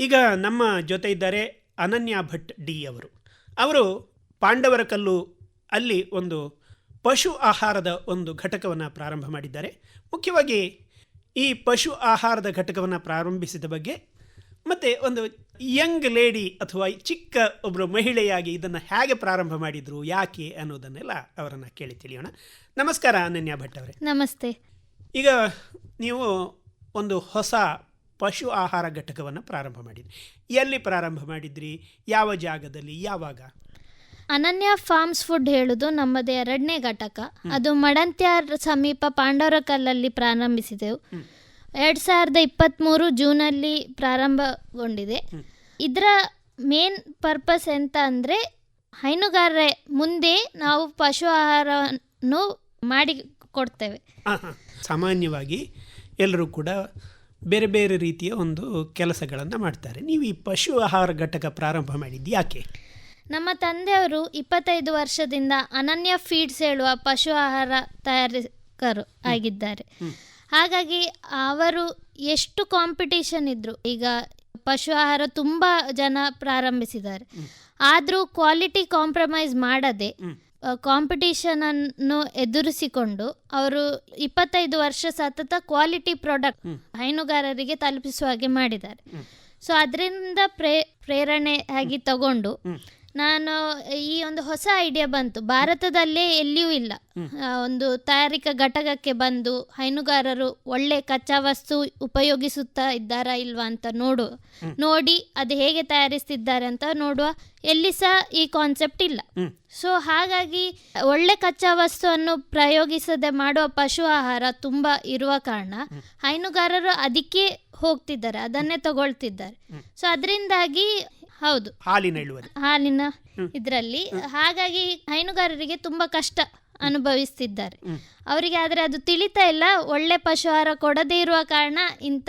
ಈಗ ನಮ್ಮ ಜೊತೆ ಇದ್ದಾರೆ ಅನನ್ಯ ಭಟ್ ಡಿ ಅವರು. ಅವರು ಪಾಂಡವರ ಕಲ್ಲು ಅಲ್ಲಿ ಒಂದು ಪಶು ಆಹಾರದ ಒಂದು ಘಟಕವನ್ನು ಪ್ರಾರಂಭ ಮಾಡಿದ್ದಾರೆ. ಮುಖ್ಯವಾಗಿ ಈ ಪಶು ಆಹಾರದ ಘಟಕವನ್ನು ಪ್ರಾರಂಭಿಸಿದ ಬಗ್ಗೆ ಮತ್ತು ಒಂದು ಯಂಗ್ ಲೇಡಿ ಅಥವಾ ಚಿಕ್ಕ ಒಬ್ಬರು ಮಹಿಳೆಯಾಗಿ ಇದನ್ನು ಹೇಗೆ ಪ್ರಾರಂಭ ಮಾಡಿದರು ಯಾಕೆ ಅನ್ನೋದನ್ನೆಲ್ಲ ಅವರನ್ನು ಕೇಳಿ ತಿಳಿಯೋಣ. ನಮಸ್ಕಾರ ಅನನ್ಯ ಭಟ್ ಅವರೇ. ನಮಸ್ತೆ. ಈಗ ನೀವು ಒಂದು ಹೊಸ ಪಶು ಆಹಾರ ಘಟಕವನ್ನು ಪ್ರಾರಂಭ ಮಾಡಿದ್ರಿ. ಎಲ್ಲಿ ಪ್ರಾರಂಭ ಮಾಡಿದ್ರಿ? ಯಾವ ಜಾಗದಲ್ಲಿ? ಯಾವಾಗ? ಅನನ್ಯ ಫಾರ್ಮ್ಸ್ ಫುಡ್ ಹೇಳುದು ನಮ್ಮದೇ ಎರಡನೇ ಘಟಕ. ಅದು ಮಡಂತ್ಯಾರ್ ಸಮೀಪ ಪಾಂಡವರಕಲ್ಲಲ್ಲಿ ಪ್ರಾರಂಭಿಸಿದೆವು. ಎರಡು ಸಾವಿರದ ಇಪ್ಪತ್ತ್ಮೂರು ಜೂನಲ್ಲಿ ಪ್ರಾರಂಭಗೊಂಡಿದೆ. ಇದರ ಮೇನ್ ಪರ್ಪಸ್ ಎಂತ ಅಂದರೆ ಹೈನುಗಾರರ ಮುಂದೆ ನಾವು ಪಶು ಆಹಾರವನ್ನು ಮಾಡಿ ಕೊಡ್ತೇವೆ. ಸಾಮಾನ್ಯವಾಗಿ ಎಲ್ಲರೂ ಕೂಡ ಬೇರೆ ಬೇರೆ ರೀತಿಯ ಒಂದು ಕೆಲಸಗಳನ್ನು ಮಾಡ್ತಾರೆ. ನೀವು ಈ ಪಶು ಆಹಾರ ಘಟಕ ಪ್ರಾರಂಭ ಮಾಡಿದ್ದು ಯಾಕೆ? ನಮ್ಮ ತಂದೆಯವರು ಇಪ್ಪತ್ತೈದು ವರ್ಷದಿಂದ ಅನನ್ಯ ಫೀಡ್ಸ್ ಹೇಳುವ ಪಶು ಆಹಾರ ತಯಾರಕರು ಆಗಿದ್ದಾರೆ. ಹಾಗಾಗಿ ಅವರು ಎಷ್ಟು ಕಾಂಪಿಟೇಷನ್ ಇದ್ರು ಈಗ ಪಶು ಆಹಾರ ತುಂಬ ಜನ ಪ್ರಾರಂಭಿಸಿದ್ದಾರೆ. ಆದರೂ ಕ್ವಾಲಿಟಿ ಕಾಂಪ್ರಮೈಸ್ ಮಾಡದೆ ಕಾಂಪಿಟೇಷನ್ ಅನ್ನು ಎದುರಿಸಿಕೊಂಡು ಅವರು ಇಪ್ಪತ್ತೈದು ವರ್ಷ ಸತತ ಕ್ವಾಲಿಟಿ ಪ್ರಾಡಕ್ಟ್ ಹೈನುಗಾರರಿಗೆ ತಲುಪಿಸುವ ಹಾಗೆ ಮಾಡಿದ್ದಾರೆ. ಸೊ ಅದರಿಂದ ಪ್ರೇ ಪ್ರೇರಣೆ ಆಗಿ ತಗೊಂಡು ನಾನು ಈ ಒಂದು ಹೊಸ ಐಡಿಯಾ ಬಂತು. ಭಾರತದಲ್ಲೇ ಎಲ್ಲಿಯೂ ಇಲ್ಲ. ಒಂದು ತಯಾರಿಕಾ ಘಟಕಕ್ಕೆ ಬಂದು ಹೈನುಗಾರರು ಒಳ್ಳೆ ಕಚ್ಚಾ ವಸ್ತು ಉಪಯೋಗಿಸುತ್ತಾ ಇದ್ದಾರಾ ಇಲ್ವಾ ಅಂತ ನೋಡು. ನೋಡಿ ಅದು ಹೇಗೆ ತಯಾರಿಸ್ತಿದ್ದಾರೆ ಅಂತ ನೋಡುವ. ಎಲ್ಲಿ ಸಹ ಈ ಕಾನ್ಸೆಪ್ಟ್ ಇಲ್ಲ. ಸೊ ಹಾಗಾಗಿ ಒಳ್ಳೆ ಕಚ್ಚಾ ವಸ್ತುವನ್ನು ಪ್ರಯೋಗಿಸದೆ ಮಾಡುವ ಪಶು ಆಹಾರ ತುಂಬ ಇರುವ ಕಾರಣ ಹೈನುಗಾರರು ಅದಕ್ಕೆ ಹೋಗ್ತಿದ್ದಾರೆ ಅದನ್ನೇ ತಗೊಳ್ತಿದ್ದಾರೆ. ಸೊ ಅದರಿಂದಾಗಿ ಹೌದು. ಹಾಲಿನ ಇಳುವರಿ. ಹಾಲಿನ ಇದರಲ್ಲಿ. ಹಾಗಾಗಿ ಹೈನುಗಾರರಿಗೆ ತುಂಬಾ ಕಷ್ಟ ಅನುಭವಿಸ್ತಿದ್ದಾರೆ. ಅವರಿಗೆ ಆದರೆ ಅದು ತಿಳಿತಾ ಇಲ್ಲ. ಒಳ್ಳೆ ಪಶು ಆಹಾರ ಕೊಡದೇ ಇರುವ ಕಾರಣ ಇಂಥ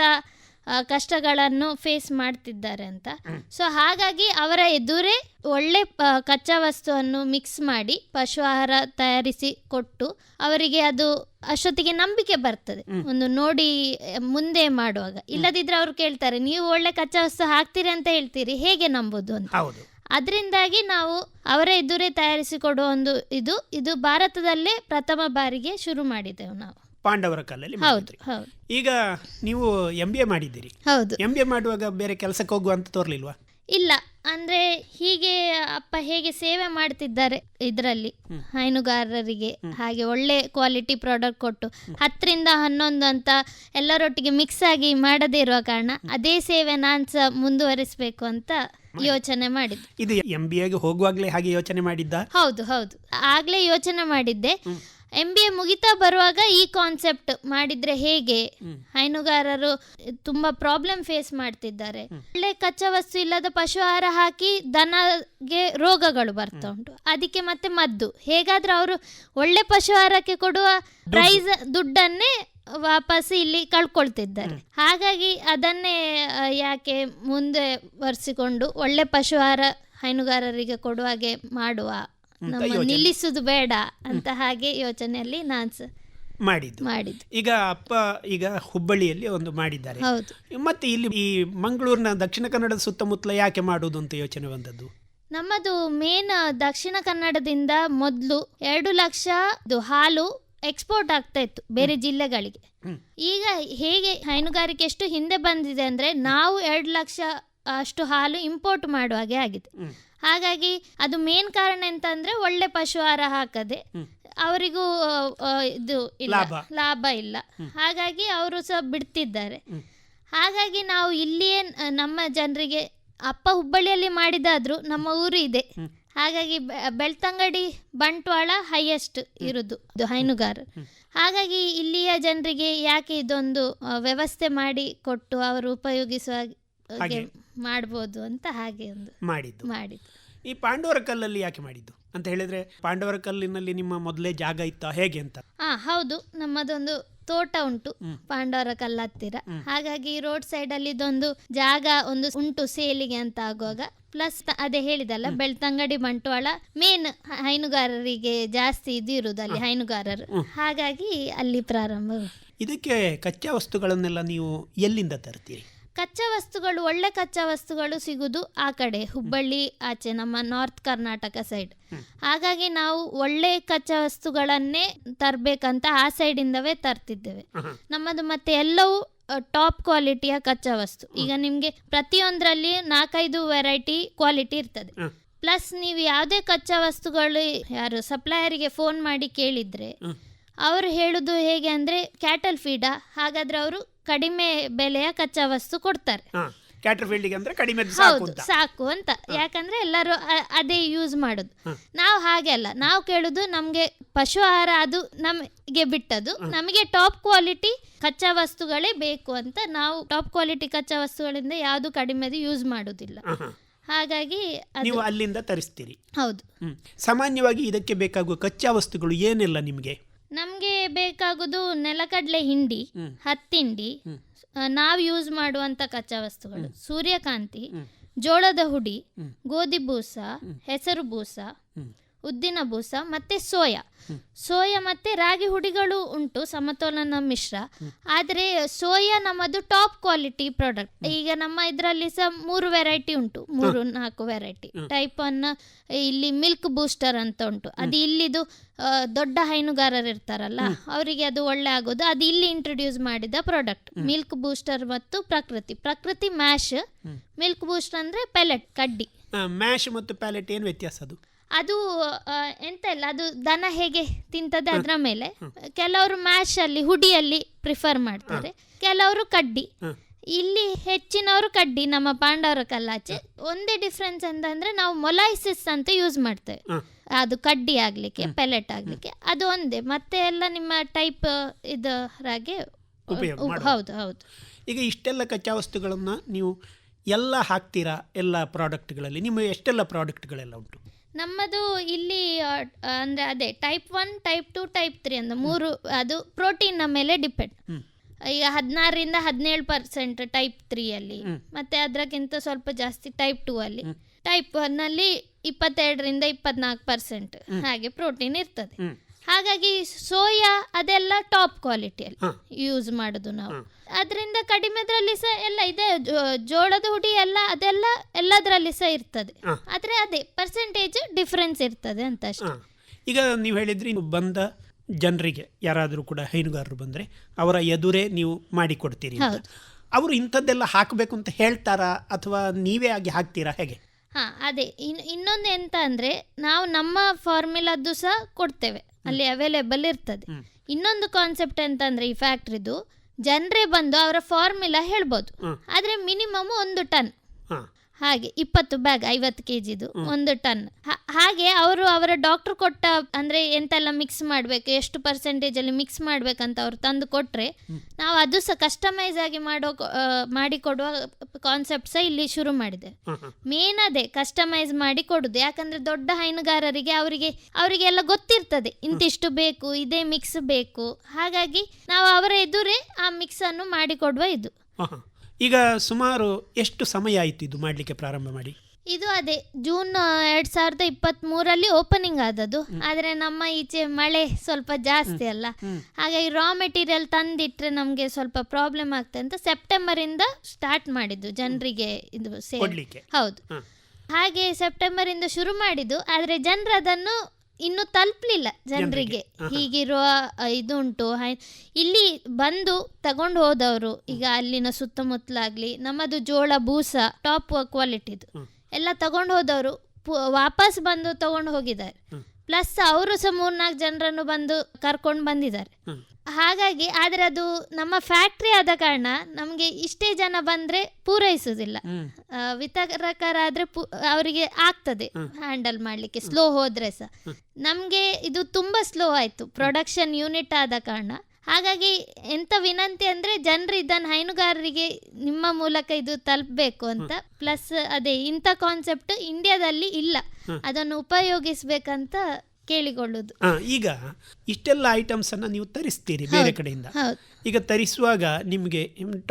ಕಷ್ಟಗಳನ್ನು ಫೇಸ್ ಮಾಡ್ತಿದ್ದಾರೆ ಅಂತ. ಸೊ ಹಾಗಾಗಿ ಅವರ ಎದುರೇ ಒಳ್ಳೆ ಕಚ್ಚಾ ವಸ್ತುವನ್ನು ಮಿಕ್ಸ್ ಮಾಡಿ ಪಶು ಆಹಾರ ತಯಾರಿಸಿ ಕೊಟ್ಟು ಅವರಿಗೆ ಅದು ಅಷ್ಟೊತ್ತಿಗೆ ನಂಬಿಕೆ ಬರ್ತದೆ. ಒಂದು ನೋಡಿ ಮುಂದೆ ಮಾಡುವಾಗ. ಇಲ್ಲದಿದ್ರೆ ಅವರು ಕೇಳ್ತಾರೆ ನೀವು ಒಳ್ಳೆ ಕಚ್ಚಾ ವಸ್ತು ಹಾಕ್ತೀರಿ ಅಂತ ಹೇಳ್ತೀರಿ ಹೇಗೆ ನಂಬುದು ಅಂತ? ಅದರಿಂದಾಗಿ ನಾವು ಅವರ ಎದುರೇ ತಯಾರಿಸಿಕೊಡುವ ಒಂದು ಇದು ಇದು ಭಾರತದಲ್ಲೇ ಪ್ರಥಮ ಬಾರಿಗೆ ಶುರು ಮಾಡಿದೆವು ನಾವು. ಪಾಂಡವರ ಕಾಲದಲ್ಲಿ ಮಾಡಿದ್ರಿ. ಈಗ ನೀವು ಎಂ ಬಿ ಎ ಮಾಡಿದ್ದೀರಿ. ಹೌದು. ಎಂ ಬಿ ಎ ಮಾಡುವಾಗ ಬೇರೆ ಕೆಲಸಕ್ಕೆ ಹೋಗುವ ಅಂತ ತೋರ್ಲಿಲ್ವಾ? ಇಲ್ಲ ಅಂದ್ರೆ ಹೀಗೆ ಅಪ್ಪ ಹೇಗೆ ಸೇವೆ ಮಾಡ್ತಿದ್ದಾರೆ ಇದರಲ್ಲಿ ಹೈನುಗಾರರಿಗೆ ಹಾಗೆ ಒಳ್ಳೆ ಕ್ವಾಲಿಟಿ ಪ್ರಾಡಕ್ಟ್ ಕೊಟ್ಟು ಹತ್ತರಿಂದ ಹನ್ನೊಂದು ಅಂತ ಎಲ್ಲರೊಟ್ಟಿಗೆ ಮಿಕ್ಸ್ ಆಗಿ ಮಾಡದೇ ಇರುವ ಕಾರಣ ಅದೇ ಸೇವೆ ನಾನು ಸಹ ಮುಂದುವರಿಸಬೇಕು ಅಂತ ಯೋಚನೆ ಮಾಡಿದ್ದು. ಇದು ಎಂ ಬಿ ಎಗೆ ಹೋಗುವಾಗಲೇ ಹಾಗೆ ಯೋಚನೆ ಮಾಡಿದ್ದ? ಹೌದು ಹೌದು. ಆಗ್ಲೇ ಯೋಚನೆ ಮಾಡಿದ್ದೆ. ಎಂ ಬಿ ಎ ಮುಗಿತಾ ಬರುವಾಗ ಈ ಕಾನ್ಸೆಪ್ಟ್ ಮಾಡಿದ್ರೆ ಹೇಗೆ? ಹೈನುಗಾರರು ತುಂಬಾ ಪ್ರಾಬ್ಲಮ್ ಫೇಸ್ ಮಾಡ್ತಿದ್ದಾರೆ. ಒಳ್ಳೆ ಕಚ್ಚಾ ವಸ್ತು ಇಲ್ಲದ ಪಶು ಆಹಾರ ಹಾಕಿ ದನಗೆ ರೋಗಗಳು ಬರ್ತಾ ಉಂಟು ಅದಕ್ಕೆ ಮತ್ತೆ ಮದ್ದು. ಹೇಗಾದ್ರೂ ಅವರು ಒಳ್ಳೆ ಪಶು ಆಹಾರಕ್ಕೆ ಕೊಡುವ ಪ್ರೈಸ್ ದುಡ್ಡನ್ನೇ ವಾಪಸ್ ಇಲ್ಲಿ ಕಳ್ಕೊಳ್ತಿದ್ದಾರೆ. ಹಾಗಾಗಿ ಅದನ್ನೇ ಯಾಕೆ ಮುಂದೆ ವರ್ಸಿಕೊಂಡು ಒಳ್ಳೆ ಪಶು ಆಹಾರ ಹೈನುಗಾರರಿಗೆ ಕೊಡುವಾಗೆ ಮಾಡುವ ನಮ್ಮ ನಿಲ್ಲಿಸುದು ಬೇಡ ಅಂತ ಹಾಗೆ ಯೋಚನೆಯಲ್ಲಿ ನಾನು ಮಾಡಿದ್ದು. ಮಾಡಿದ್ದು. ಈಗ ಅಪ್ಪ ಈಗ ಹುಬ್ಬಳ್ಳಿಯಲ್ಲಿ ಒಂದು ಮಾಡಿದ್ದಾರೆ. ಹೌದು. ಮತ್ತೆ ಇಲ್ಲಿ ಈ ಮಂಗಳೂರಿನ ದಕ್ಷಿಣ ಕನ್ನಡದ ಸುತ್ತಮುತ್ತಲ ಯಾಕೆ ಮಾಡುವುದು ಅಂತ ಯೋಚನೆ ಬಂದದ್ದು? ನಮ್ಮದು ಮೇನ್ ದಕ್ಷಿಣ ಕನ್ನಡದಿಂದ ಮೊದಲು ಎರಡು ಲಕ್ಷ ಹಾಲು ಎಕ್ಸ್ಪೋರ್ಟ್ ಆಗ್ತಾ ಇತ್ತು ಬೇರೆ ಜಿಲ್ಲೆಗಳಿಗೆ. ಈಗ ಹೇಗೆ ಹೈನುಗಾರಿಕೆ ಎಷ್ಟು ಹಿಂದೆ ಬಂದಿದೆ ಅಂದ್ರೆ ನಾವು ಎರಡು ಲಕ್ಷ ಅಷ್ಟು ಹಾಲು ಇಂಪೋರ್ಟ್ ಮಾಡುವ ಹಾಗೆ ಆಗಿದೆ. ಹಾಗಾಗಿ ಅದು ಮೇನ್ ಕಾರಣ ಎಂತ ಅಂದ್ರೆ ಒಳ್ಳೆ ಪಶು ಆಹಾರ ಹಾಕದೆ ಅವರಿಗೂ ಇದು ಇಲ್ಲ. ಲಾಭ. ಇಲ್ಲ. ಹಾಗಾಗಿ ಅವರು ಸಹ ಬಿಡ್ತಿದ್ದಾರೆ. ಹಾಗಾಗಿ ನಾವು ಇಲ್ಲಿಯೇ ನಮ್ಮ ಜನರಿಗೆ ಅಪ್ಪ ಹುಬ್ಬಳ್ಳಿಯಲ್ಲಿ ಮಾಡಿದಾದ್ರೂ ನಮ್ಮ ಊರು ಇದೆ. ಹಾಗಾಗಿ ಬೆಳ್ತಂಗಡಿ ಬಂಟ್ವಾಳ ಹೈಯೆಸ್ಟ್ ಇರುದು. ಇದು ಹೈನುಗಾರ. ಹಾಗಾಗಿ ಇಲ್ಲಿಯ ಜನರಿಗೆ ಯಾಕೆ ಇದೊಂದು ವ್ಯವಸ್ಥೆ ಮಾಡಿ ಕೊಟ್ಟು ಅವರು ಉಪಯೋಗಿಸುವ. ಮಾಡ್ಬೋದು ಅಂತ ಹಾಗೆ ಒಂದು ಮಾಡಿದ್ದು. ಮಾಡಿದ್ದು. ಈ ಪಾಂಡವರ ಕಲ್ಲಲ್ಲಿ ಯಾಕೆ ಮಾಡಿದ್ದು? ಅಂತ ಹೇಳಿದ್ರೆ ಪಾಂಡವರ ಕಲ್ಲಿನಲ್ಲಿ ನಿಮ್ಮ ಮೊದಲೇ ಜಾಗ ಇತ್ತ ಹೇಗೆ ಅಂತ? ಹಾ ಹೌದು. ನಮ್ಮದೊಂದು ತೋಟ ಉಂಟು ಪಾಂಡವರ ಕಲ್ಲ ಹತ್ತಿರ ಹಾಗಾಗಿ ರೋಡ್ ಸೈಡ್ ಅಲ್ಲಿ ಇದೊಂದು ಜಾಗ ಒಂದು ಉಂಟು ಸೇಲಿಗೆ ಅಂತ ಆಗುವಾಗ. ಪ್ಲಸ್ ಅದೇ ಹೇಳಿದಲ್ಲ ಬೆಳ್ತಂಗಡಿ ಬಂಟ್ವಾಳ ಮೇನ್ ಹೈನುಗಾರರಿಗೆ ಜಾಸ್ತಿ ಇದು ಇರುವುದು ಅಲ್ಲಿ ಹೈನುಗಾರರು. ಹಾಗಾಗಿ ಅಲ್ಲಿ ಪ್ರಾರಂಭ ಇದಕ್ಕೆ ಕಚ್ಚಾ ವಸ್ತುಗಳನ್ನೆಲ್ಲ ನೀವು ಎಲ್ಲಿಂದ ತರ್ತೀರಿ? ಕಚ್ಚಾ ವಸ್ತುಗಳು ಒಳ್ಳೆ ಕಚ್ಚಾ ವಸ್ತುಗಳು ಸಿಗುದು ಆ ಕಡೆ ಹುಬ್ಬಳ್ಳಿ ಆಚೆ ನಮ್ಮ ನಾರ್ತ್ ಕರ್ನಾಟಕ ಸೈಡ್ ಹಾಗಾಗಿ ನಾವು ಒಳ್ಳೆ ಕಚ್ಚಾ ವಸ್ತುಗಳನ್ನೇ ತರ್ಬೇಕಂತ ಆ ಸೈಡಿಂದವೇ ತರ್ತಿದ್ದೇವೆ. ನಮ್ಮದು ಮತ್ತೆ ಎಲ್ಲವೂ ಟಾಪ್ ಕ್ವಾಲಿಟಿಯ ಕಚ್ಚಾ ವಸ್ತು. ಈಗ ನಿಮಗೆ ಪ್ರತಿಯೊಂದರಲ್ಲಿ ನಾಲ್ಕೈದು ವೆರೈಟಿ ಕ್ವಾಲಿಟಿ ಇರ್ತದೆ. ಪ್ಲಸ್ ನೀವು ಯಾವುದೇ ಕಚ್ಚಾ ವಸ್ತುಗಳು ಯಾರು ಸಪ್ಲೈಯರಿಗೆ ಫೋನ್ ಮಾಡಿ ಕೇಳಿದ್ರೆ. ಅವರು ಹೇಳುದು ಹೇಗೆ ಅಂದ್ರೆ ಕ್ಯಾಟಲ್ ಫೀಡಾ ಹಾಗಾದ್ರೆ ಅವರು ಕಡಿಮೆ ಬೆಲೆಯ ಕಚ್ಚಾ ವಸ್ತು ಕೊಡ್ತಾರೆ. ಅಂದ್ರೆ ಕಡಿಮೆ ಸಾಕು ಹೌದು ಅಂತ. ಸಾಕು ಅಂತ. ಯಾಕಂದ್ರೆ ಎಲ್ಲರೂ ಅ- ಅದೇ ಯೂಸ್ ಮಾಡೋದು. ನಾವು ಹಾಗೆ ಅಲ್ಲ ನಾವು ಕೇಳುದು ನಮ್ಗೆ ಪಶು ಆಹಾರ ಅದು ನಮಗೆ ಬಿಟ್ಟದು ನಮಗೆ ಟಾಪ್ ಕ್ವಾಲಿಟಿ ಕಚ್ಚಾ ವಸ್ತುಗಳೇ ಬೇಕು ಅಂತ ನಾವು ಟಾಪ್ ಕ್ವಾಲಿಟಿ ಕಚ್ಚಾ ವಸ್ತುಗಳಿಂದ ಯಾವುದು ಕಡಿಮೆದು ಯೂಸ್ ಮಾಡೋದಿಲ್ಲ. ಆಹಾ. ಹಾಗಾಗಿ ಅದು ನೀವು ಅಲ್ಲಿಂದ ತರಿಸ್ತೀರಿ. ಹೌದು. ಹ್ಮ್. ಸಾಮಾನ್ಯವಾಗಿ ಇದಕ್ಕೆ ಬೇಕಾಗುವ ಕಚ್ಚಾ ವಸ್ತುಗಳು ಏನೆಲ್ಲ ನಿಮಗೆ? ನಮಗೆ ಬೇಕಾಗೋದು ನೆಲಕಡಲೆ ಹಿಂಡಿ. ಹತ್ತಿಂಡಿ. ನಾವು ಯೂಸ್ ಮಾಡುವಂತ ಕಚ್ಚಾ ವಸ್ತುಗಳು ಸೂರ್ಯಕಾಂತಿ ಜೋಳದ ಹುಡಿ. ಗೋಧಿ ಬೂಸ ಹೆಸರು ಬೂಸ. ಉದ್ದಿನ ಬೂಸ ಮತ್ತೆ ಸೋಯಾ. ಸೋಯಾ ಮತ್ತೆ ರಾಗಿ ಹುಡಿಗಳು ಉಂಟು ಸಮತೋಲನ ಮಿಶ್ರ. ಆದರೆ ಸೋಯಾ ನಮ್ಮದು ಟಾಪ್ ಕ್ವಾಲಿಟಿ ಪ್ರಾಡಕ್ಟ್ ಈಗ ನಮ್ಮ ಇದರಲ್ಲಿ ಸಹ ಮೂರು ವೆರೈಟಿ ಉಂಟು. ಮೂರು ನಾಲ್ಕು ವೆರೈಟಿ ಟೈಪ್ ಒನ್ ಇಲ್ಲಿ ಮಿಲ್ಕ್ ಬೂಸ್ಟರ್ ಅಂತ ಉಂಟು. ಅದು ಇಲ್ಲಿದು ದೊಡ್ಡ ಹೈನುಗಾರರು ಇರ್ತಾರಲ್ಲ ಅವರಿಗೆ ಅದು ಒಳ್ಳೆ ಆಗೋದು. ಅದು ಇಲ್ಲಿ ಇಂಟ್ರೊಡ್ಯೂಸ್ ಮಾಡಿದ ಪ್ರಾಡಕ್ಟ್ ಮಿಲ್ಕ್ ಬೂಸ್ಟರ್ ಮತ್ತು Prakriti. Prakriti mash milk booster ಅಂದ್ರೆ ಪೆಲೆಟ್ ಕಡ್ಡಿ. ಮ್ಯಾಶ್ ಮತ್ತು ಪ್ಯಾಲೆಟ್ ಏನು ವ್ಯತ್ಯಾಸ ಅದು? ಅದು ಎಂತ ಇಲ್ಲ ಅದು ದನ ಹೇಗೆ ತಿಂತದೆ ಅದರ ಮೇಲೆ ಕೆಲವರು ಮ್ಯಾಶ್ ಅಲ್ಲಿ ಹುಡಿಯಲ್ಲಿ ಪ್ರಿಫರ್ ಮಾಡ್ತಾರೆ. ಕೆಲವರು ಕಡ್ಡಿ. ಇಲ್ಲಿ ಹೆಚ್ಚಿನವರು ಕಡ್ಡಿ ನಮ್ಮ ಪಾಂಡವರ ಕಲ್ಲಾಚೆ. ಒಂದೇ ಡಿಫ್ರೆನ್ಸ್ ಅಂತಂದ್ರೆ ನಾವು ಮೊಲೈಸಿಸ್ ಅಂತ ಯೂಸ್ ಮಾಡ್ತೇವೆ. ಅದು ಕಡ್ಡಿ ಆಗ್ಲಿಕ್ಕೆ ಪೆಲೆಟ್ ಆಗ್ಲಿಕ್ಕೆ. ಅದು ಒಂದೇ. ಮತ್ತೆ ಎಲ್ಲ ನಿಮ್ಮ ಟೈಪ್ ಇದರಾಗೆ ಹೌದು ಹೌದು. ಈಗ ಇಷ್ಟೆಲ್ಲ ಕಚ್ಚಾ ವಸ್ತುಗಳನ್ನು ನೀವು ಎಲ್ಲ ಹಾಕ್ತೀರಾ ಎಲ್ಲ ಪ್ರಾಡಕ್ಟ್ಗಳಲ್ಲಿ ನಿಮ್ಮ ಎಷ್ಟೆಲ್ಲ ಪ್ರಾಡಕ್ಟ್ಗಳೆಲ್ಲ ಉಂಟು? ನಮ್ಮದು ಇಲ್ಲಿ ಅಂದ್ರೆ ಅದೇ type one type two type three ಅಂತ ಮೂರು ಅದು ಪ್ರೋಟೀನ್ನ ಮೇಲೆ ಡಿಪೆಂಡ್. ಈಗ ಹದಿನಾರರಿಂದ ಹದಿನೇಳು ಪರ್ಸೆಂಟ್ ಟೈಪ್ ತ್ರೀಯಲ್ಲಿ ಅಲ್ಲಿ ಮತ್ತೆ ಅದಕ್ಕಿಂತ ಸ್ವಲ್ಪ ಜಾಸ್ತಿ ಟೈಪ್ ಟೂ ಅಲ್ಲಿ. ಟೈಪ್ ಒನ್ನಲ್ಲಿ ಇಪ್ಪತ್ತೆರಡರಿಂದ ಇಪ್ಪತ್ನಾಲ್ಕು ಪರ್ಸೆಂಟ್ ಹಾಗೆ ಪ್ರೋಟೀನ್ ಇರ್ತದೆ. ಹಾಗಾಗಿ ಸೋಯಾ ಅದೆಲ್ಲ ಟಾಪ್ ಕ್ವಾಲಿಟಿಯಲ್ಲಿ. ಯೂಸ್ ಮಾಡೋದು ನಾವು. ಅದರಿಂದ ಕಡಿಮೆದ್ರಲ್ಲಿ ಸಹ ಎಲ್ಲ ಇದೆ ಜೋಳದ ಹುಡಿ ಎಲ್ಲ ಅದೆಲ್ಲ ಎಲ್ಲದರಲ್ಲಿ ಸಹ ಇರ್ತದೆ. ಆದರೆ ಅದೇ ಪರ್ಸೆಂಟೇಜ್ ಡಿಫ್ರೆನ್ಸ್ ಇರ್ತದೆ ಅಂತ ಅಷ್ಟೇ ಈಗ ನೀವು ಹೇಳಿದ್ರಿ ಬಂದ ಜನರಿಗೆ ಯಾರಾದರೂ ಕೂಡ ಹೈನುಗಾರರು ಬಂದರೆ ಅವರ ಎದುರೇ ನೀವು ಮಾಡಿಕೊಡ್ತೀರಿ ಅವರು ಇಂಥದ್ದೆಲ್ಲ ಹಾಕಬೇಕು ಅಂತ ಹೇಳ್ತಾರಾ ಅಥವಾ ನೀವೇ ಆಗಿ ಹಾಕ್ತೀರಾ ಹೇಗೆ? ಹಾ ಅದೇ. ಇನ್ ಇನ್ನೊಂದು ಎಂತ ಅಂದರೆ ನಾವು ನಮ್ಮ ಫಾರ್ಮುಲಾದ್ದು ಸಹ ಕೊಡ್ತೇವೆ. ಅಲ್ಲಿ ಅವೈಲೇಬಲ್ ಇರ್ತದೆ. ಇನ್ನೊಂದು ಕಾನ್ಸೆಪ್ಟ್ ಅಂತಂದ್ರೆ ಈ ಫ್ಯಾಕ್ಟ್ರಿದು ಜನರೇ ಬಂದು ಅವರ ಫಾರ್ಮುಲಾ ಹೇಳ್ಬೋದು. ಆದ್ರೆ ಮಿನಿಮಮ್ ಒಂದು ಟನ್ ಹಾಗೆ ಇಪ್ಪತ್ತು ಬ್ಯಾಗ್ ಐವತ್ತು ಕೆ ಜಿದು ಒಂದು ಟನ್. ಹಾಗೆ ಅವರು ಅವರ ಡಾಕ್ಟರ್ ಕೊಟ್ಟ ಅಂದ್ರೆ ಎಂತೆಲ್ಲ ಮಿಕ್ಸ್ ಮಾಡ್ಬೇಕು ಎಷ್ಟು ಪರ್ಸೆಂಟೇಜ್ ಅಲ್ಲಿ ಮಿಕ್ಸ್ ಮಾಡ್ಬೇಕಂತ ಅವ್ರು ತಂದು ಕೊಟ್ರೆ ನಾವು ಅದು ಸಹ ಕಸ್ಟಮೈಸ್ ಆಗಿ ಮಾಡೋ ಮಾಡಿ ಕೊಡುವ ಕಾನ್ಸೆಪ್ಟ್ ಸಹ ಇಲ್ಲಿ ಶುರು ಮಾಡಿದೆ. ಮೇನ್ ಅದೇ ಕಸ್ಟಮೈಸ್ ಮಾಡಿ ಕೊಡುದು. ಯಾಕಂದ್ರೆ ದೊಡ್ಡ ಹೈನುಗಾರರಿಗೆ ಅವರಿಗೆ ಅವರಿಗೆ ಎಲ್ಲ ಗೊತ್ತಿರ್ತದೆ ಇಂತಿಷ್ಟು ಬೇಕು ಇದೇ ಮಿಕ್ಸ್ ಬೇಕು. ಹಾಗಾಗಿ ನಾವು ಅವರ ಎದುರೇ ಆ ಮಿಕ್ಸ್ ಅನ್ನು ಮಾಡಿಕೊಡುವ ಇದು. ಈಗ ಸುಮಾರು ಎಷ್ಟು ಸಮಯ ಆಯಿತು ಇದು ಮಾಡಲಿಕ್ಕೆ ಪ್ರಾರಂಭ ಮಾಡಿ? ಇದು ಅದೇ ಜೂನ್ ಎರಡ್ ಸಾವಿರದ ಇಪ್ಪತ್ತ್ ಮೂರಲ್ಲಿ ಓಪನಿಂಗ್ ಆದದ್ದು ಆದರೆ ನಮ್ಮ ಈಚೆ ಮಳೆ ಸ್ವಲ್ಪ ಜಾಸ್ತಿ ಅಲ್ಲ. ಹಾಗಾಗಿ ರಾ ಮೆಟೀರಿಯಲ್ ತಂದಿಟ್ರೆ ನಮಗೆ ಸ್ವಲ್ಪ ಪ್ರಾಬ್ಲಮ್ ಆಗ್ತದೆ ಅಂತ ಸೆಪ್ಟೆಂಬರ್ ಇಂದ ಸ್ಟಾರ್ಟ್ ಮಾಡಿದ್ದು ಜನರಿಗೆ ಇದು ಹೌದು. ಹಾಗೆ ಸೆಪ್ಟೆಂಬರ್ ಇಂದ ಶುರು ಮಾಡಿದ್ದು. ಆದರೆ ಜನರು ಅದನ್ನು ಇನ್ನು ತಲುಪಲಿಲ್ಲ ಜನರಿಗೆ. ಹೀಗಿರುವ ಇದು ಉಂಟು ಇಲ್ಲಿ ಬಂದು ತಗೊಂಡು ಹೋದವರು ಈಗ ಅಲ್ಲಿನ ಸುತ್ತಮುತ್ತಲಾಗ್ಲಿ ನಮ್ಮದು ಜೋಳ ಬೂಸ ಟಾಪ್ ಕ್ವಾಲಿಟಿದು. ಎಲ್ಲ ತಗೊಂಡು ಹೋದವರು ವಾಪಸ್ ಬಂದು ತಗೊಂಡು ಹೋಗಿದ್ದಾರೆ. ಪ್ಲಸ್ ಅವರು ಸಹ ಮೂರ್ನಾಲ್ಕು ಜನರನ್ನು ಬಂದು ಕರ್ಕೊಂಡು ಬಂದಿದ್ದಾರೆ. ಹಾಗಾಗಿ ಆದರೆ ಅದು ನಮ್ಮ ಫ್ಯಾಕ್ಟ್ರಿ ಆದ ಕಾರಣ ನಮಗೆ ಇಷ್ಟೇ ಜನ ಬಂದರೆ ಪೂರೈಸುವುದಿಲ್ಲ. ವಿತರಕರಾದರೆ ಅವರಿಗೆ ಆಗ್ತದೆ ಹ್ಯಾಂಡಲ್ ಮಾಡಲಿಕ್ಕೆ ಸ್ಲೋ ಹೋದ್ರೆ ಸಹ. ನಮಗೆ ಇದು ತುಂಬಾ ಸ್ಲೋ ಆಯಿತು ಪ್ರೊಡಕ್ಷನ್ ಯೂನಿಟ್ ಆದ ಕಾರಣ. ಹಾಗಾಗಿ ಎಂತ ವಿನಂತಿ ಅಂದ್ರೆ ಜನರು ಇದನ್ನು ಹೈನುಗಾರರಿಗೆ ನಿಮ್ಮ ಮೂಲಕ ಇದು ತಲುಪಬೇಕು ಅಂತ. ಪ್ಲಸ್ ಅದೇ ಇಂಥ ಕಾನ್ಸೆಪ್ಟ್ ಇಂಡಿಯಾದಲ್ಲಿ ಇಲ್ಲ. ಅದನ್ನು ಉಪಯೋಗಿಸ್ಬೇಕಂತ ಕೇಳಿಕೊಳ್ಳುದು ಈಗ ಇಷ್ಟೆಲ್ಲ ಐಟಮ್ಸ್ ಅನ್ನ ನೀವು ತರಿಸ್ತೀರಿ ಬೇರೆ ಕಡೆಯಿಂದ. ಈಗ ತರಿಸುವಾಗ ನಿಮಗೆ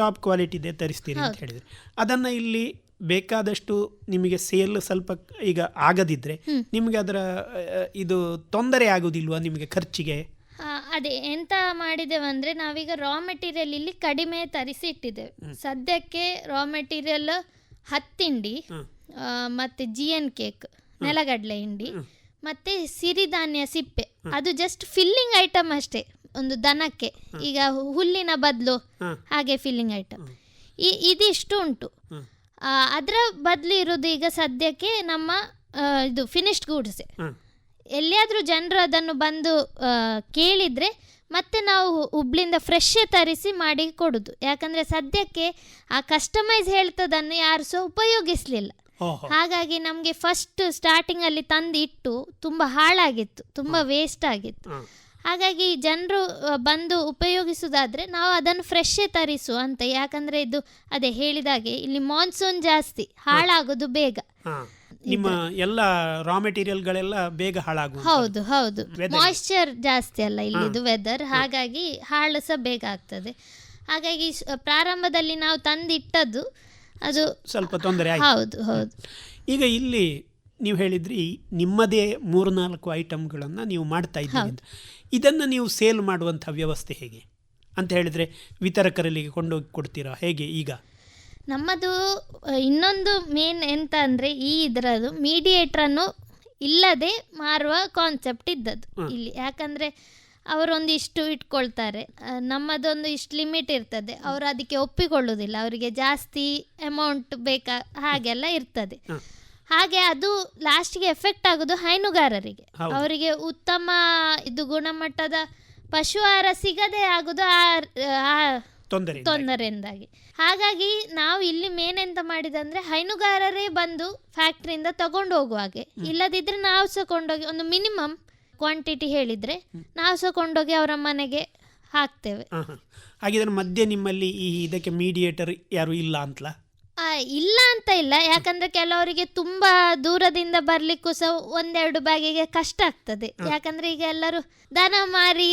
ಟಾಪ್ ಕ್ವಾಲಿಟಿ ಇದೆ ತರಿಸ್ತೀರಿ ಅಂತ ಹೇಳಿದ್ರೆ. ಅದನ್ನ ಇಲ್ಲಿ ಬೇಕಾದಷ್ಟು ನಿಮಗೆ ಸೇಲ್ ಸ್ವಲ್ಪ ಈಗ ಆಗದಿದ್ರೆ ನಿಮಗೆ ಅದರ ಇದು ತೊಂದರೆ ಆಗುದಿಲ್ವಾ ನಿಮಗೆ ಖರ್ಚಿಗೆ? ಅದೇ ಎಂತ ಮಾಡಿದೆವಂದ್ರೆ ಅಂದರೆ ನಾವೀಗ ರಾ ಮೆಟೀರಿಯಲ್ ಇಲ್ಲಿ ಕಡಿಮೆ ತರಿಸಿ ಇಟ್ಟಿದ್ದೇವೆ ಸದ್ಯಕ್ಕೆ ರಾ ಮೆಟೀರಿಯಲ್ ಹತ್ತಿಂಡಿ ಮತ್ತೆ ಜಿ ಎನ್ ಕೇಕ್ ನೆಲಗಡಲೆ ಹಿಂಡಿ ಮತ್ತೆ ಸಿರಿಧಾನ್ಯ ಸಿಪ್ಪೆ. ಅದು ಜಸ್ಟ್ ಫಿಲ್ಲಿಂಗ್ ಐಟಮ್ ಅಷ್ಟೇ ಒಂದು ದನಕ್ಕೆ. ಈಗ ಹುಲ್ಲಿನ ಬದಲು ಹಾಗೆ ಫಿಲ್ಲಿಂಗ್ ಐಟಮ್ ಈ ಇದಿಷ್ಟು ಉಂಟು. ಅದರ ಬದಲು ಇರೋದು ಈಗ ಸದ್ಯಕ್ಕೆ ನಮ್ಮ ಇದು ಫಿನಿಶ್ಡ್ ಗೂಡ್ಸೆ. ಎಲ್ಲಿಯಾದರೂ ಜನರು ಅದನ್ನು ಬಂದು ಕೇಳಿದರೆ ಮತ್ತೆ ನಾವು ಹುಬ್ಳಿಂದ ಫ್ರೆಶ್ಶೇ ತರಿಸಿ ಮಾಡಿ ಕೊಡೋದು. ಯಾಕಂದರೆ ಸದ್ಯಕ್ಕೆ ಆ ಕಸ್ಟಮೈಸ್ ಹೇಳ್ತದನ್ನು ಯಾರು ಸಹ ಉಪಯೋಗಿಸಲಿಲ್ಲ. ಹಾಗಾಗಿ ನಮಗೆ ಫಸ್ಟ್ ಸ್ಟಾರ್ಟಿಂಗ್ ಅಲ್ಲಿ ತಂದು ಇಟ್ಟು ತುಂಬಾ ಹಾಳಾಗಿತ್ತು ತುಂಬಾ ವೇಸ್ಟ್ ಆಗಿತ್ತು. ಹಾಗಾಗಿ ಜನರು ಬಂದು ಉಪಯೋಗಿಸುವುದಾದ್ರೆ ನಾವು ಅದನ್ನು ಫ್ರೆಶ್ಶೇ ತರಿಸು ಅಂತ ಯಾಕಂದ್ರೆ ಇದು ಅದೇ ಹೇಳಿದಾಗೆ ಇಲ್ಲಿ ಮಾನ್ಸೂನ್ ಜಾಸ್ತಿ ಹಾಳಾಗೋದು ಬೇಗ. ನಿಮ್ಮ ಎಲ್ಲ ರಾ ಮೆಟೀರಿಯಲ್ ಗಳೆಲ್ಲ ಬೇಗ ಹಾಳಾಗ ಹೌದು ಹೌದು. ಮಾಯಿಶ್ಚರ್ ಜಾಸ್ತಿ ಅಲ್ಲ ಇಲ್ಲಿದು ವೆದರ್ ಹಾಗಾಗಿ ಹಾಳು ಸಹ ಬೇಗ ಆಗ್ತದೆ. ಹಾಗಾಗಿ ಪ್ರಾರಂಭದಲ್ಲಿ ನಾವು ತಂದಿಟ್ಟದ್ದು ಅದು ಸ್ವಲ್ಪ ತೊಂದರೆ ಆಯ್ತು. ಹೌದು ಹೌದು. ಈಗ ಇಲ್ಲಿ ನೀವು ಹೇಳಿದ್ರಿ ನಿಮ್ಮದೇ ಮೂರು ನಾಲ್ಕು ಐಟಮ್ಗಳನ್ನು ನೀವು ಮಾಡ್ತಾ ಇದ್ದೀರಿ ಅಂತ. ಇದನ್ನು ನೀವು ಸೇಲ್ ಮಾಡುವಂಥ ವ್ಯವಸ್ಥೆ ಹೇಗೆ? ಅಂತ ಹೇಳಿದರೆ ವಿತರಕರಲ್ಲಿ ಕೊಂಡೋಗಿ ಕೊಡ್ತೀರಾ? ಹೇಗೆ ಈಗ? ನಮ್ಮದು ಇನ್ನೊಂದು ಮೇನ್ ಎಂತ ಅಂದರೆ ಈ ಇದರದು ಮೀಡಿಯೇಟ್ರನ್ನು ಇಲ್ಲದೆ ಮಾರುವ ಕಾನ್ಸೆಪ್ಟ್ ಇದ್ದದ್ದು ಇಲ್ಲಿ. ಯಾಕಂದರೆ ಅವರೊಂದು ಇಷ್ಟು ಇಟ್ಕೊಳ್ತಾರೆ. ನಮ್ಮದೊಂದು ಇಷ್ಟು ಲಿಮಿಟ್ ಇರ್ತದೆ. ಅವರು ಅದಕ್ಕೆ ಒಪ್ಪಿಕೊಳ್ಳುವುದಿಲ್ಲ. ಅವರಿಗೆ ಜಾಸ್ತಿ ಅಮೌಂಟ್ ಬೇಕಾ ಹಾಗೆಲ್ಲ ಇರ್ತದೆ. ಹಾಗೆ ಅದು ಲಾಸ್ಟ್ಗೆ ಎಫೆಕ್ಟ್ ಆಗೋದು ಹೈನುಗಾರರಿಗೆ. ಅವರಿಗೆ ಉತ್ತಮ ಇದು ಗುಣಮಟ್ಟದ ಪಶು ಆಹಾರ ಸಿಗದೆ ಆಗೋದು ಆ ತೊಂದರೆಯಿಂದಾಗಿ. ಹಾಗಾಗಿ ನಾವು ಇಲ್ಲಿ ಮೇನ್ ಎಂತ ಮಾಡಿದಂದ್ರೆ ಹೈನುಗಾರರೇ ಬಂದು ಫ್ಯಾಕ್ಟ್ರಿಯಿಂದ ತಗೊಂಡು ಹೋಗುವಾಗೆ ಇಲ್ಲದಿದ್ರೆ ನಾವು ಸಹ ಕೊಂಡೋಗಿ ಒಂದು ಮಿನಿಮಮ್ ಕ್ವಾಂಟಿಟಿ ಹೇಳಿದ್ರೆ ನಾವು ಸಹ ಕೊಂಡೋಗಿ ಅವರ ಮನೆಗೆ ಹಾಕ್ತೇವೆ. ಹಾಗಿದ್ರೆ ಮಧ್ಯೆ ನಿಮ್ಮಲ್ಲಿ ಈ ಇದಕ್ಕೆ ಮೀಡಿಯೇಟರ್ ಯಾರು ಇಲ್ಲ ಅಂತಲಾ? ಇಲ್ಲ ಅಂತ ಇಲ್ಲ. ಯಾಕಂದ್ರೆ ಕೆಲವರಿಗೆ ತುಂಬಾ ದೂರದಿಂದ ಬರ್ಲಿಕ್ಕೂ ಸಹ ಒಂದೆರಡು ಬ್ಯಾಗಿಗೆ ಕಷ್ಟ ಆಗ್ತದೆ. ಯಾಕಂದ್ರೆ ಈಗ ಎಲ್ಲರೂ ದನ ಮಾರಿ.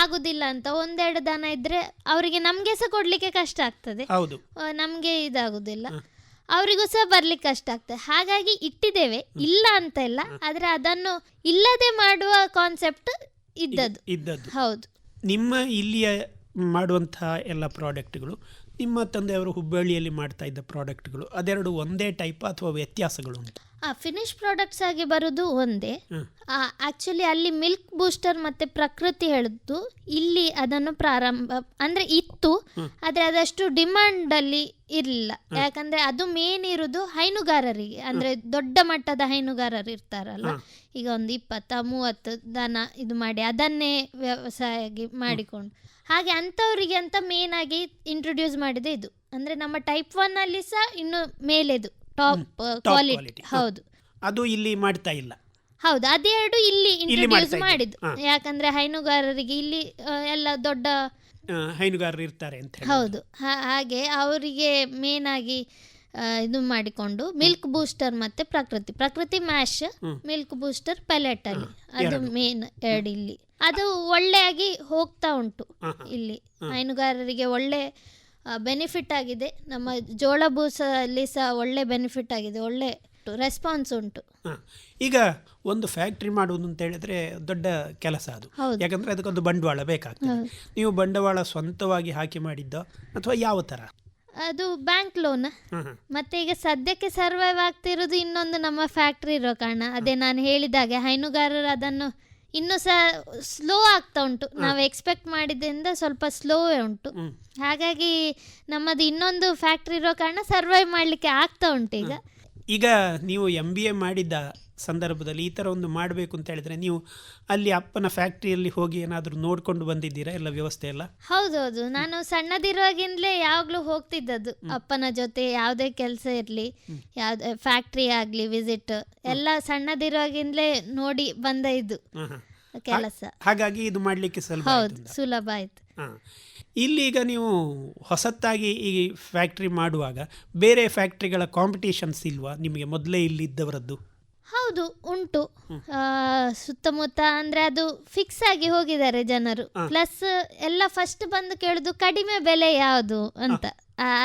ಆಗುದಿಲ್ಲ ಅಂತ. ಒಂದೆರಡು ದನ ಇದ್ರೆ ಅವರಿಗೆ ನಮ್ಗೆ ಸಹ ಕೊಡ್ಲಿಕ್ಕೆ ಕಷ್ಟ ಆಗ್ತದೆ. ನಮ್ಗೆ ಇದಾಗುದಿಲ್ಲ. ಅವರಿಗೂ ಸಹ ಬರ್ಲಿಕ್ಕೆ ಕಷ್ಟ ಆಗ್ತದೆ. ಹಾಗಾಗಿ ಇಟ್ಟಿದ್ದೇವೆ. ಇಲ್ಲ ಅಂತ ಇಲ್ಲ. ಆದ್ರೆ ಅದನ್ನು ಇಲ್ಲದೆ ಮಾಡುವ ಕಾನ್ಸೆಪ್ಟ್ ಇದ್ದದ್ದು. ಇದ್ದದ್ದು. ಹೌದು. ನಿಮ್ಮ ಇಲ್ಲಿಯ ಮಾಡುವಂತಹ ಎಲ್ಲ ಪ್ರಾಡಕ್ಟ್ಗಳು ನಿಮ್ಮ ತಂದೆಯವರು ಹುಬ್ಬಳ್ಳಿಯಲ್ಲಿ ಮಾಡ್ತಾ ಇದ್ದ ಪ್ರಾಡಕ್ಟ್ಗಳು ಅದೆರಡು ಒಂದೇ ಟೈಪ್ ಅಥವಾ ವ್ಯತ್ಯಾಸಗಳು ಉಂಟು ಆ ಫಿನಿಶ್ ಪ್ರಾಡಕ್ಟ್ಸ್ ಆಗಿ ಬರೋದು ಒಂದೇ. ಆಕ್ಚುಲಿ ಅಲ್ಲಿ ಮಿಲ್ಕ್ ಬೂಸ್ಟರ್ ಮತ್ತೆ ಪ್ರಕೃತಿ ಹೇಳಿದ್ದು ಇಲ್ಲಿ ಅದನ್ನು ಪ್ರಾರಂಭ ಅಂದ್ರೆ ಇತ್ತು ಆದ್ರೆ ಅದಷ್ಟು ಡಿಮಾಂಡ್ ಅಲ್ಲಿ ಇರಲಿಲ್ಲ. ಯಾಕಂದ್ರೆ ಅದು ಮೇನ್ ಇರುವುದು ಹೈನುಗಾರರಿಗೆ ಅಂದ್ರೆ ದೊಡ್ಡ ಮಟ್ಟದ ಹೈನುಗಾರರು ಇರ್ತಾರಲ್ಲ ಈಗ ಒಂದು ಇಪ್ಪತ್ತ ಮೂವತ್ತು ದನ ಇದು ಮಾಡಿ ಅದನ್ನೇ ವ್ಯವಸಾಯ ಮಾಡಿಕೊಂಡು. ಹಾಗೆ ಅಂಥವರಿಗೆ ಅಂತ ಮೇನ್ ಆಗಿ ಇಂಟ್ರೊಡ್ಯೂಸ್ ಮಾಡಿದೆ ಇದು. ಅಂದ್ರೆ ನಮ್ಮ ಟೈಪ್ ಒನ್ ಅಲ್ಲಿ ಸಹ ಇನ್ನು ಮೇಲೆದು ಟಾಪ್ ಕ್ವಾಲಿಟಿ ಹೌದು. ಅದು ಇಲ್ಲಿ ಮಾಡ್ತಾ ಇಲ್ಲ. ಹೌದು ಅದೆರಡು ಇಲ್ಲಿ ಇಂಟ್ರೊಡ್ಯೂಸ್ ಮಾಡಿದ್ದು. ಯಾಕಂದ್ರೆ ಹೈನುಗಾರರಿಗೆ ಇಲ್ಲಿ ಎಲ್ಲ ದೊಡ್ಡ ಹೈನುಗಾರರು ಇರ್ತಾರೆ ಅಂತ ಹೌದು. ಹಾಗೆ ಅವರಿಗೆ ಮೇನ್ ಆಗಿ ಇದು ಮಾಡಿಕೊಂಡು ಮಿಲ್ಕ್ ಬೂಸ್ಟರ್ ಮತ್ತೆ ಪ್ರಕೃತಿ. Prakriti mash milk booster pellet ಅಲ್ಲಿ. ಅದು ಮೇನ್ ಎರಡು ಇಲ್ಲಿ. ಅದು ಒಳ್ಳೆಯಾಗಿ ಹೋಗ್ತಾ ಉಂಟು. ಇಲ್ಲಿ. ಹೈನುಗಾರರಿಗೆ ಒಳ್ಳೆ ಬೆನಿಫಿಟ್ ಆಗಿದೆ. ನಮ್ಮ ಜೋಳ ಬೂಸಲ್ಲಿ ಸಹ ಒಳ್ಳೆ ಬೆನಿಫಿಟ್ ಆಗಿದೆ. ಒಳ್ಳೆ ರೆಸ್ಪಾನ್ಸ್ ಉಂಟು. ಈಗ ಒಂದು ಫ್ಯಾಕ್ಟ್ರಿ ಮಾಡುವುದು ಅಂತ ಹೇಳಿದ್ರೆ ದೊಡ್ಡ ಕೆಲಸ ಅದು. ಯಾಕಂದ್ರೆ ಅದಕ್ಕೊಂದು ಬಂಡವಾಳ ಬೇಕಾಗ್ತದೆ. ನೀವು ಬಂಡವಾಳ ಸ್ವಂತವಾಗಿ ಹಾಕಿ ಮಾಡಿದ್ದ ಅಥವಾ ಯಾವ ತರ? ಅದು ಬ್ಯಾಂಕ್ ಲೋನ್. ಮತ್ತೆ ಈಗ ಸದ್ಯಕ್ಕೆ ಸರ್ವೈವ್ ಆಗ್ತಿರೋದು ಇನ್ನೊಂದು ನಮ್ಮ ಫ್ಯಾಕ್ಟ್ರಿ ಇರೋ ಕಾರಣ. ಅದೇ ನಾನು ಹೇಳಿದಾಗೆ ಹೈನುಗಾರರು ಅದನ್ನು ಇನ್ನೂ ಸಹ ಸ್ಲೋ ಆಗ್ತಾ ಉಂಟು. ನಾವು ಎಕ್ಸ್ಪೆಕ್ಟ್ ಮಾಡಿದ್ರಿಂದ ಸ್ವಲ್ಪ ಸ್ಲೋವೇ ಉಂಟು. ಹಾಗಾಗಿ ನಮ್ಮದು ಇನ್ನೊಂದು ಫ್ಯಾಕ್ಟ್ರಿ ಇರೋ ಕಾರಣ ಸರ್ವೈವ್ ಮಾಡಲಿಕ್ಕೆ ಆಗ್ತಾ ಉಂಟು ಈಗ. ಈಗ ನೀವು ಎಂ ಬಿ ಎ ಮಾಡಿದ್ದ ಸಂದರ್ಭದಲ್ಲಿ ಈ ಥರ ಒಂದು ಮಾಡಬೇಕು ಅಂತ ಹೇಳಿದ್ರೆ ನೀವು ಅಲ್ಲಿ ಅಪ್ಪನ ಫ್ಯಾಕ್ಟ್ರಿಯಲ್ಲಿ ಹೋಗಿ ಏನಾದರೂ ನೋಡ್ಕೊಂಡು ಬಂದಿದ್ದೀರಾ? ಎಲ್ಲ ವ್ಯವಸ್ಥೆ ಎಲ್ಲ? ಹೌದೌದು. ನಾನು ಸಣ್ಣದಿರುವಾಗಿಂದಲೇ ಯಾವಾಗಲೂ ಹೋಗ್ತಿದ್ದದ್ದು ಅಪ್ಪನ ಜೊತೆ ಯಾವುದೇ ಕೆಲಸ ಇರಲಿ ಯಾವ್ದು ಫ್ಯಾಕ್ಟ್ರಿ ಆಗಲಿ ವಿಸಿಟ್ ಎಲ್ಲ ಸಣ್ಣದಿರುವಾಗಿಂದಲೇ ನೋಡಿ ಬಂದ ಇದು. ಕೆಲಸ. ಹಾಗಾಗಿ ಇದು ಮಾಡಲಿಕ್ಕೆ ಹೌದು ಸುಲಭ ಆಯ್ತು. ಇಲ್ಲಿ ಈಗ ನೀವು ಹೊಸತ್ತಾಗಿ ಈ ಫ್ಯಾಕ್ಟ್ರಿ ಮಾಡುವಾಗ ಬೇರೆ ಫ್ಯಾಕ್ಟ್ರಿಗಳ ಕಾಂಪಿಟೇಷನ್ಸ್ ಇಲ್ವಾ? ನಿಮಗೆ ಮೊದಲೇ ಇಲ್ಲಿ ಇದ್ದವರದ್ದು? ಹೌದು ಉಂಟು. ಸುತ್ತಮುತ್ತ ಅಂದ್ರೆ ಅದು ಫಿಕ್ಸ್ ಆಗಿ ಹೋಗಿದ್ದಾರೆ ಜನರು. ಪ್ಲಸ್ ಎಲ್ಲ ಫಸ್ಟ್ ಬಂದು ಕೇಳುದು ಕಡಿಮೆ ಬೆಲೆ ಯಾವುದು ಅಂತ.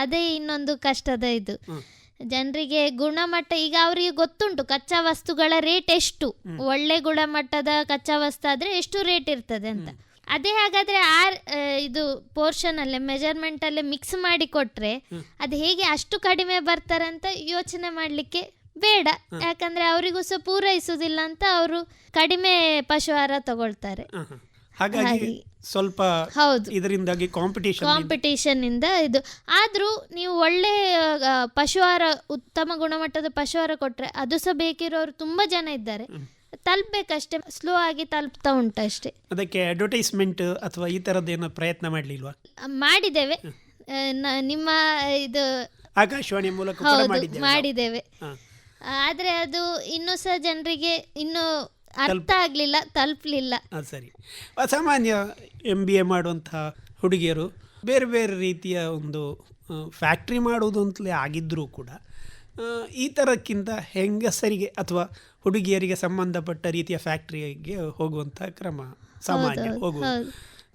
ಅದೇ ಇನ್ನೊಂದು ಕಷ್ಟದ ಇದು. ಜನರಿಗೆ ಗುಣಮಟ್ಟ ಈಗ ಅವರಿಗೆ ಗೊತ್ತುಂಟು ಕಚ್ಚಾ ವಸ್ತುಗಳ ರೇಟ್ ಎಷ್ಟು. ಒಳ್ಳೆ ಗುಣಮಟ್ಟದ ಕಚ್ಚಾ ವಸ್ತು ಆದ್ರೆ ಎಷ್ಟು ರೇಟ್ ಇರ್ತದೆ ಅಂತ. ಅದೇ ಹಾಗಾದ್ರೆ ಆ ಇದು ಪೋರ್ಷನ್ ಅಲ್ಲೇ ಮೆಜರ್ಮೆಂಟ್ ಅಲ್ಲೇ ಮಿಕ್ಸ್ ಮಾಡಿ ಕೊಟ್ರೆ ಅದು ಹೇಗೆ ಅಷ್ಟು ಕಡಿಮೆ ಬರ್ತಾರಂತ ಅಂತ ಯೋಚನೆ ಮಾಡ್ಲಿಕ್ಕೆ ಬೇಡ. ಯಾಕಂದ್ರೆ ಅವರಿಗೂ ಸಹ ಪೂರೈಸುವುದಿಲ್ಲ ಅಂತ ಅವರು ಕಡಿಮೆ ಪಶುಹಾರ ತಗೊಳ್ತಾರೆ. ಹ, ಹ. ಹಾಗಾಗಿ ಸ್ವಲ್ಪ ಹೌದು. ಇದರಿಂದಾಗಿ ಕಾಂಪಿಟೇಷನ್ ಕಾಂಪಿಟೇಷನ್ ಇಂದ ಇದು. ಆದ್ರೂ ನೀವು ಒಳ್ಳೆ ಪಶು ಆಹಾರ ಉತ್ತಮ ಗುಣಮಟ್ಟದ ಪಶುಹಾರ ಕೊಟ್ರೆ ಅದು ಸಹ ಬೇಕಿರೋರು ತುಂಬಾ ಜನ ಇದ್ದಾರೆ. ತಲುಪಬೇಕಷ್ಟೇ. ಸ್ಲೋ ಆಗಿ ತಲುಪ್ತಾ ಉಂಟು ಅಷ್ಟೇ ಅದಕ್ಕೆ ಅಡ್ವರ್ಟೈಸ್ಮೆಂಟ್ ಅಥವಾ ಈ ಏನೋ ಪ್ರಯತ್ನ ಮಾಡ್ಲಿಲ್ವಾ? ಮಾಡಿದ್ದೇವೆ. ನಿಮ್ಮ ಇದು ಆಕಾಶವಾಣಿ ಮೂಲಕ ಮಾಡಿದ್ದೇವೆ. ಆದ್ರೆ ಅದು ಇನ್ನೂ ಸಹ ಜನರಿಗೆ ಇನ್ನೂ ಅರ್ಥ ಆಗ್ಲಿಲ್ಲ ತಲುಪಲಿಲ್ಲ. ಅದು ಸರಿ. ಸಾಮಾನ್ಯ ಎಂ ಬಿ ಎ ಮಾಡುವಂತಹ ಹುಡುಗಿಯರು ಬೇರೆ ಬೇರೆ ರೀತಿಯ ಒಂದು ಫ್ಯಾಕ್ಟ್ರಿ ಮಾಡುವುದು ಅಂತಲೇ ಆಗಿದ್ದರೂ ಕೂಡ ಈ ಥರಕ್ಕಿಂತ ಹೆಂಗಸರಿಗೆ ಅಥವಾ ಹುಡುಗಿಯರಿಗೆ ಸಂಬಂಧಪಟ್ಟ ರೀತಿಯ ಫ್ಯಾಕ್ಟ್ರಿಗೆ ಹೋಗುವಂಥ ಕ್ರಮ ಸಾಮಾನ್ಯ ಹೋಗುವ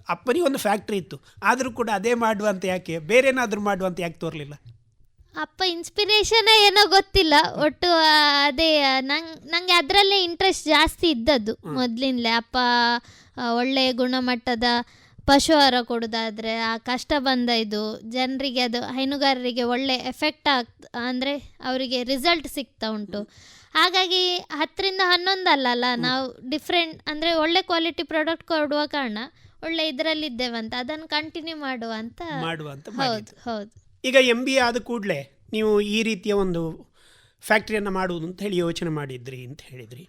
ಅಪ್ಪನಿಗೆ ಒಂದು ಫ್ಯಾಕ್ಟ್ರಿ ಇತ್ತು ಆದರೂ ಕೂಡ ಅದೇ ಮಾಡುವಂತ ಯಾಕೆ ಬೇರೆನಾದರೂ ಮಾಡುವಂತ ಯಾಕೆ ತೋರಲಿಲ್ಲ? ಅಪ್ಪ ಇನ್ಸ್ಪಿರೇಷನ್ ಏನೋ ಗೊತ್ತಿಲ್ಲ. ಒಟ್ಟು ಅದೇ ನಂಗೆ ನಂಗೆ ಅದರಲ್ಲೇ ಇಂಟ್ರೆಸ್ಟ್ ಜಾಸ್ತಿ ಇದ್ದದ್ದು ಮೊದಲಿಂದಲೇ. ಅಪ್ಪ ಒಳ್ಳೆ ಗುಣಮಟ್ಟದ ಪಶುಹಾರ ಕೊಡೋದಾದರೆ ಆ ಕಷ್ಟ ಬಂದ ಇದು ಜನರಿಗೆ ಅದು ಹೈನುಗಾರರಿಗೆ ಒಳ್ಳೆ ಎಫೆಕ್ಟ್ ಆಗ್ ಅಂದರೆ ಅವರಿಗೆ ರಿಸಲ್ಟ್ ಸಿಗ್ತಾ ಉಂಟು. ಹಾಗಾಗಿ ಹತ್ತರಿಂದ ಹನ್ನೊಂದು ಅಲ್ಲಲ್ಲ ನಾವು ಡಿಫ್ರೆಂಟ್ ಅಂದರೆ ಒಳ್ಳೆ ಕ್ವಾಲಿಟಿ ಪ್ರಾಡಕ್ಟ್ ಕೊಡುವ ಕಾರಣ ಒಳ್ಳೆ ಇದರಲ್ಲಿದ್ದೇವಂತ ಅದನ್ನು ಕಂಟಿನ್ಯೂ ಮಾಡುವ ಅಂತ ಮಾಡುವಂತ ಹೌದು ಹೌದು. ಈಗ ಎಂ ಬಿ ಎ ಆದ ಕೂಡಲೇ ನೀವು ಈ ರೀತಿಯ ಒಂದು ಫ್ಯಾಕ್ಟ್ರಿಯನ್ನು ಮಾಡುವುದು ಅಂತ ಹೇಳಿ ಯೋಚನೆ ಮಾಡಿದ್ರಿ ಅಂತ ಹೇಳಿದ್ರಿ.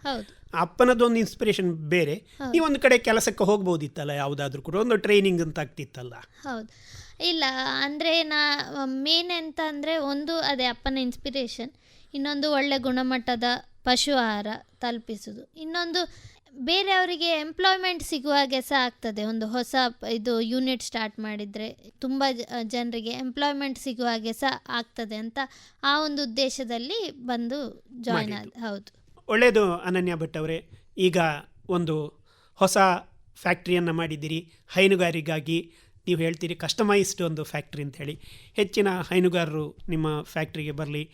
ಅಪ್ಪನದೊಂದು ಇನ್ಸ್ಪಿರೇಷನ್ ಬೇರೆ. ನೀವೊಂದು ಕಡೆ ಕೆಲಸಕ್ಕೆ ಹೋಗ್ಬೋದಿತ್ತಲ್ಲ ಯಾವುದಾದ್ರೂ ಕೂಡ ಒಂದು ಟ್ರೈನಿಂಗ್ ಅಂತ ಆಗ್ತಿತ್ತಲ್ಲ? ಹೌದು. ಇಲ್ಲ ಅಂದರೆ ನಾ ಮೇನ್ ಎಂತ ಅಂದರೆ ಒಂದು ಅದೇ ಅಪ್ಪನ ಇನ್ಸ್ಪಿರೇಷನ್ ಇನ್ನೊಂದು ಒಳ್ಳೆ ಗುಣಮಟ್ಟದ ಪಶು ಆಹಾರ ತಲುಪಿಸೋದು ಇನ್ನೊಂದು ಬೇರೆಯವರಿಗೆ ಎಂಪ್ಲಾಯ್ಮೆಂಟ್ ಸಿಗುವಾಗೆ ಸಹ ಆಗ್ತದೆ. ಒಂದು ಹೊಸ ಇದು ಯೂನಿಟ್ ಸ್ಟಾರ್ಟ್ ಮಾಡಿದರೆ ತುಂಬ ಜನರಿಗೆ ಎಂಪ್ಲಾಯ್ಮೆಂಟ್ ಸಿಗುವಾಗೆ ಸಹ ಆಗ್ತದೆ ಅಂತ ಆ ಒಂದು ಉದ್ದೇಶದಲ್ಲಿ ಬಂದು ಜಾಯ್ನ್ ಆದ ಹೌದು. ಒಳ್ಳೆಯದು ಅನನ್ಯ ಭಟ್ ಅವರೇ. ಈಗ ಒಂದು ಹೊಸ ಫ್ಯಾಕ್ಟ್ರಿಯನ್ನು ಮಾಡಿದ್ದೀರಿ. ಹೈನುಗಾರಿಗಾಗಿ ನೀವು ಹೇಳ್ತೀರಿ ಕಸ್ಟಮೈಸ್ಡ್ ಒಂದು ಫ್ಯಾಕ್ಟ್ರಿ ಅಂತ ಹೇಳಿ. ಹೆಚ್ಚಿನ ಹೈನುಗಾರರು ನಿಮ್ಮ ಫ್ಯಾಕ್ಟ್ರಿಗೆ ಬರಲಿ.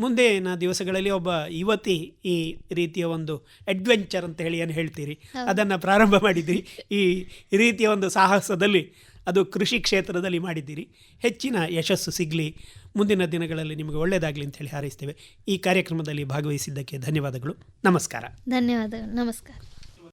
ಮುಂದಿನ ದಿವಸಗಳಲ್ಲಿ ಒಬ್ಬ ಯುವತಿ ಈ ರೀತಿಯ ಒಂದು ಅಡ್ವೆಂಚರ್ ಅಂತ ಹೇಳಿ ಏನು ಹೇಳ್ತೀರಿ? ಅದನ್ನು ಪ್ರಾರಂಭ ಮಾಡಿದ್ದೀರಿ. ಈ ರೀತಿಯ ಒಂದು ಸಾಹಸದಲ್ಲಿ ಅದು ಕೃಷಿ ಕ್ಷೇತ್ರದಲ್ಲಿ ಮಾಡಿದ್ದೀರಿ. ಹೆಚ್ಚಿನ ಯಶಸ್ಸು ಸಿಗಲಿ. ಮುಂದಿನ ದಿನಗಳಲ್ಲಿ ನಿಮಗೆ ಒಳ್ಳೆಯದಾಗಲಿ ಅಂತ ಹೇಳಿ ಹಾರೈಸ್ತೇವೆ. ಈ ಕಾರ್ಯಕ್ರಮದಲ್ಲಿ ಭಾಗವಹಿಸಿದ್ದಕ್ಕೆ ಧನ್ಯವಾದಗಳು. ನಮಸ್ಕಾರ. ಧನ್ಯವಾದಗಳು. ನಮಸ್ಕಾರ.